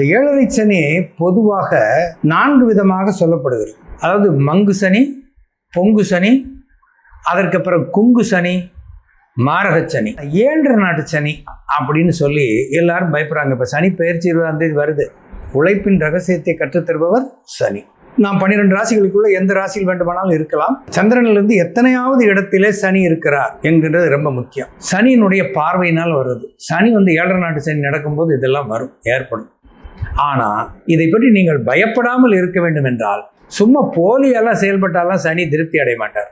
இந்த ஏழரை சனி பொதுவாக நான்கு விதமாக சொல்லப்படுகிறது. அதாவது மங்கு சனி பொங்கு சனி அதற்கு அப்புறம் குங்கு சனி மாரக சனி. ஏழரை நாட்டு சனி அப்படின்னு சொல்லி எல்லாரும் பயப்படுறாங்க. இப்போ சனி பயிற்சி இருபதாம் தேதி வருது. உழைப்பின் ரகசியத்தை கற்றுத்தருபவர் சனி. நாம் பன்னிரெண்டு ராசிகளுக்குள்ள எந்த ராசியில் வேண்டுமானாலும் இருக்கலாம். சந்திரனிலிருந்து எத்தனையாவது இடத்திலே சனி இருக்கிறார் என்கின்றது ரொம்ப முக்கியம். சனியினுடைய பார்வையினால் வருது. சனி வந்து ஏழரை நாட்டு சனி நடக்கும்போது இதெல்லாம் வரும் ஏற்படும். ஆனால் இதை பற்றி நீங்கள் பயப்படாமல் இருக்க வேண்டும் என்றால் சும்மா போலியெல்லாம் செயல்பட்டாலாம் சனி திருப்தி அடைய மாட்டார்.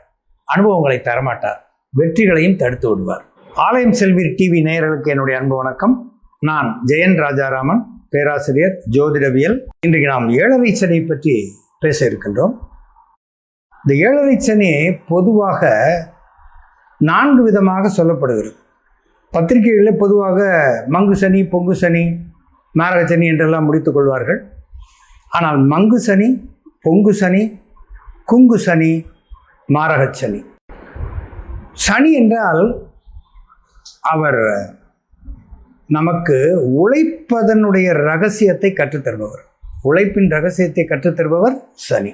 அனுபவங்களை தரமாட்டார். வெற்றிகளையும் தடுத்து விடுவார். ஆலயம் செல்வீர் டிவி நேயர்களுக்கு என்னுடைய அன்பு வணக்கம். நான் ஜெயன் ராஜாராமன் பேராசிரியர் ஜோதிடவியல். இன்றைக்கு நாம் ஏழரை சனி பற்றி பேச இருக்கின்றோம். இந்த ஏழரை சனி பொதுவாக நான்கு விதமாக சொல்லப்படுகிறது. பத்திரிகைகளில் பொதுவாக மங்கு சனி பொங்கு சனி மாரக சனி என்றெல்லாம் முடித்து கொள்வார்கள். ஆனால் மங்கு சனி பொங்கு சனி குங்கு சனி மாரக சனி. சனி என்றால் அவர் நமக்கு உழைப்பதனுடைய ரகசியத்தை கற்றுத்தருபவர். உழைப்பின் ரகசியத்தை கற்றுத்தருபவர் சனி.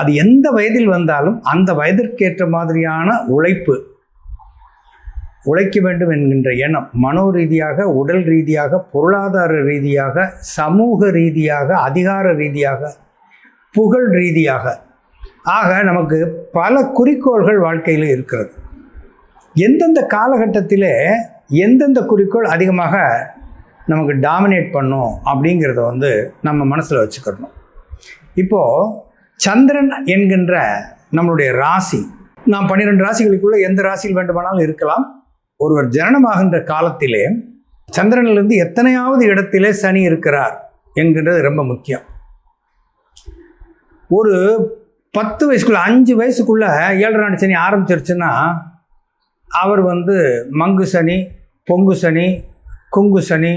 அது எந்த வயதில் வந்தாலும் அந்த வயதிற்கேற்ற மாதிரியான உழைப்பு உழைக்க வேண்டும் என்கின்ற எண்ணம் மனோ ரீதியாக உடல் ரீதியாக பொருளாதார ரீதியாக சமூக ரீதியாக அதிகார ரீதியாக புகழ் ரீதியாக. ஆக நமக்கு பல குறிக்கோள்கள் வாழ்க்கையில் இருக்கிறது. எந்தெந்த காலகட்டத்தில் எந்தெந்த குறிக்கோள் அதிகமாக நமக்கு டாமினேட் பண்ணும் அப்படிங்கிறத வந்து நம்ம மனசில் வச்சுக்கிறணும் இப்போது சந்திரன் என்கின்ற நம்மளுடைய ராசி. நாம் பன்னிரெண்டு ராசிகளுக்குள்ளே எந்த ராசியில் வேண்டுமானாலும் இருக்கலாம். ஒருவர் ஜனனமாகின்ற காலத்திலே சந்திரனிலிருந்து எத்தனையாவது இடத்திலே சனி இருக்கிறார் என்கின்றது ரொம்ப முக்கியம். ஒரு பத்து வயசுக்குள்ள அஞ்சு வயசுக்குள்ள ஏழரை சனி ஆரம்பிச்சிருச்சுன்னா அவர் வந்து மங்கு சனி பொங்கு சனி குங்கு சனி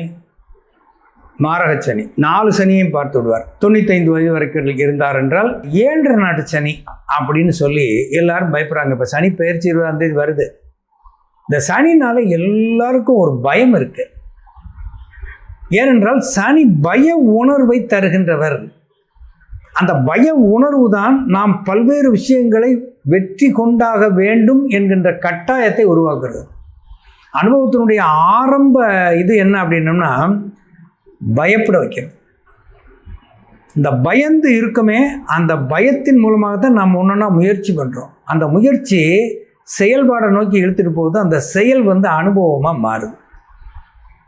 மாரக சனி நாலு சனியையும் பார்த்து விடுவார். தொண்ணூத்தைந்து வயது வரைக்கும் இருந்தார் என்றால் ஏழரை நாட்டு சனி அப்படின்னு சொல்லி எல்லாரும் பயப்படுறாங்க. இப்போ சனி பயிற்சி இருபதாம் தேதி வருது. இந்த சனினால எல்லாருக்கும் ஒரு பயம் இருக்கு. ஏனென்றால் சனி பய உணர்வை தருகின்றவர். அந்த பய உணர்வு தான் நாம் பல்வேறு விஷயங்களை வெற்றி கொண்டாக வேண்டும் என்கின்ற கட்டாயத்தை உருவாக்குறது. அனுபவத்தினுடைய ஆரம்ப இது என்ன அப்படின்னம்னா பயப்பட வைக்கிறது இந்த பயந்து இருக்குமே அந்த பயத்தின் மூலமாக தான் நம்ம ஒன்றுன்னா முயற்சி பண்ணுறோம் அந்த முயற்சி செயல்பாடை நோக்கி இழுத்துட்டு போகுது அந்த செயல் வந்து அனுபவமாக மாறுது.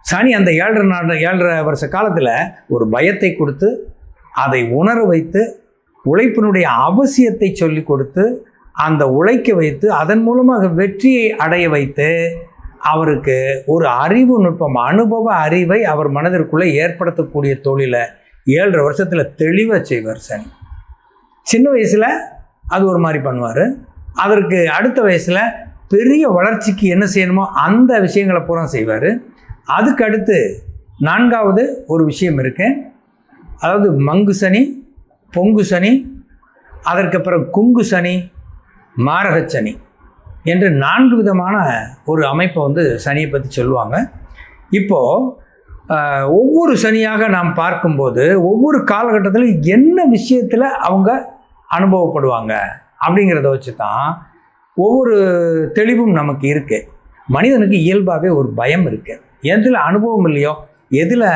சனி அந்த ஏழரை நாடு ஏழரை வருஷ காலத்தில் ஒரு பயத்தை கொடுத்து அதை உணர வைத்து உழைப்பினுடைய அவசியத்தை சொல்லி கொடுத்து அந்த உழைக்க வைத்து அதன் மூலமாக வெற்றியை அடைய வைத்து அவருக்கு ஒரு அறிவு நுட்பம் அனுபவ அறிவை அவர் மனதிற்குள்ளே ஏற்படுத்தக்கூடிய தொழிலை ஏழரை வருஷத்தில் தெளிவாக செய்வார் சனி. சின்ன வயசில் அது ஒரு மாதிரி பண்ணுவார். அதற்கு அடுத்த வயசில் பெரிய வளர்ச்சிக்கு என்ன செய்யணுமோ அந்த விஷயங்களை பூரா செய்வார். அதுக்கு அடுத்து நான்காவது ஒரு விஷயம் இருக்கு. அதாவது மங்கு சனி பொங்கு சனி அதற்கு அப்புறம் குங்கு சனி மாரக சனி என்று நான்கு விதமான ஒரு அமைப்பை வந்து சனியை பற்றி சொல்லுவாங்க. இப்போது ஒவ்வொரு சனியாக நாம் பார்க்கும்போது ஒவ்வொரு காலகட்டத்திலும் என்ன விஷயத்தில் அவங்க அனுபவப்படுவாங்க? அப்படிங்கிறத வச்சு தான் ஒவ்வொரு தெளிவும் நமக்கு இருக்குது மனிதனுக்கு இயல்பாகவே ஒரு பயம் இருக்குது எதில் அனுபவம் இல்லையோ எதில்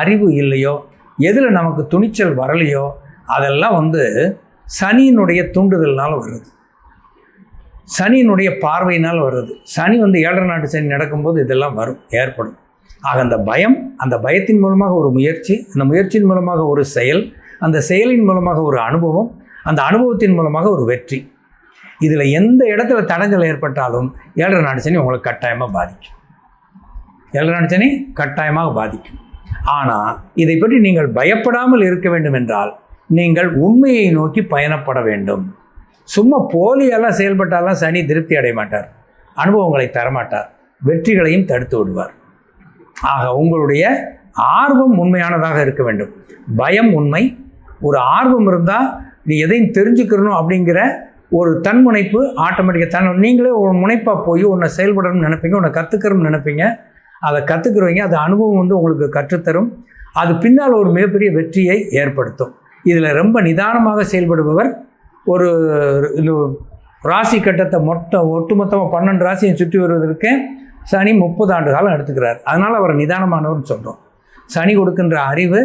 அறிவு இல்லையோ எதில் நமக்கு துணிச்சல் வரலையோ அதெல்லாம் வந்து சனியினுடைய தூண்டுதல்னால் வருது. சனியினுடைய பார்வையினால் வருது. சனி வந்து ஏழரை நாட்டு சனி நடக்கும்போது இதெல்லாம் வரும் ஏற்படும். ஆக அந்த பயம் அந்த பயத்தின் மூலமாக ஒரு முயற்சி அந்த முயற்சியின் மூலமாக ஒரு செயல் அந்த செயலின் மூலமாக ஒரு அனுபவம் அந்த அனுபவத்தின் மூலமாக ஒரு வெற்றி. இதில் எந்த இடத்துல தடங்கள் ஏற்பட்டாலும் ஏழரை நாடு சனி உங்களுக்கு கட்டாயமாக பாதிக்கும். ஏழரை நாடு சனி கட்டாயமாக பாதிக்கும். ஆனால் இதை பற்றி நீங்கள் பயப்படாமல் இருக்க வேண்டும் என்றால் நீங்கள் உண்மையை நோக்கி பயணப்பட வேண்டும். சும்மா போலியெல்லாம் செயல்பட்டாலாம் சனி திருப்தி அடைய மாட்டார். அனுபவங்களை தரமாட்டார். வெற்றிகளையும் தடுத்து விடுவார். ஆக உங்களுடைய ஆர்வம் உண்மையானதாக இருக்க வேண்டும். பயம் உண்மை. ஒரு ஆர்வம் இருந்தால் நீ எதையும் தெரிஞ்சுக்கிறணும் அப்படிங்கிற ஒரு தன்முனைப்பு ஆட்டோமேட்டிக்காக தன் நீங்களே ஒரு முனைப்பாக போய் உன்னை செயல்படணும்னு நினைப்பீங்க உன்னை கற்றுக்கணும்னு நினைப்பீங்க. அதை கற்றுக்குறவங்க அது அனுபவம் வந்து உங்களுக்கு கற்றுத்தரும். அது பின்னால் ஒரு மிகப்பெரிய வெற்றியை ஏற்படுத்தும். இதில் ரொம்ப நிதானமாக செயல்படுபவர். ஒரு ராசி கட்டத்தை மொத்தம் ஒட்டுமொத்தமாக பன்னெண்டு ராசியை சுற்றி வருவதற்கு சனி முப்பது ஆண்டு காலம் எடுத்துக்கிறார். அதனால் அவர் நிதானமானவர்னு சொல்கிறோம் சனி கொடுக்கின்ற அறிவு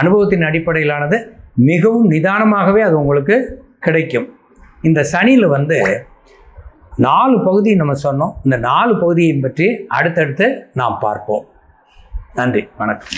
அனுபவத்தின் அடிப்படையிலானது. மிகவும் நிதானமாகவே அது உங்களுக்கு கிடைக்கும். இந்த சனியில் வந்து நாலு பகுதி நம்ம சொன்னோம். இந்த நாலு பகுதியை பற்றி அடுத்தடுத்து நாம் பார்ப்போம். நன்றி. வணக்கம்.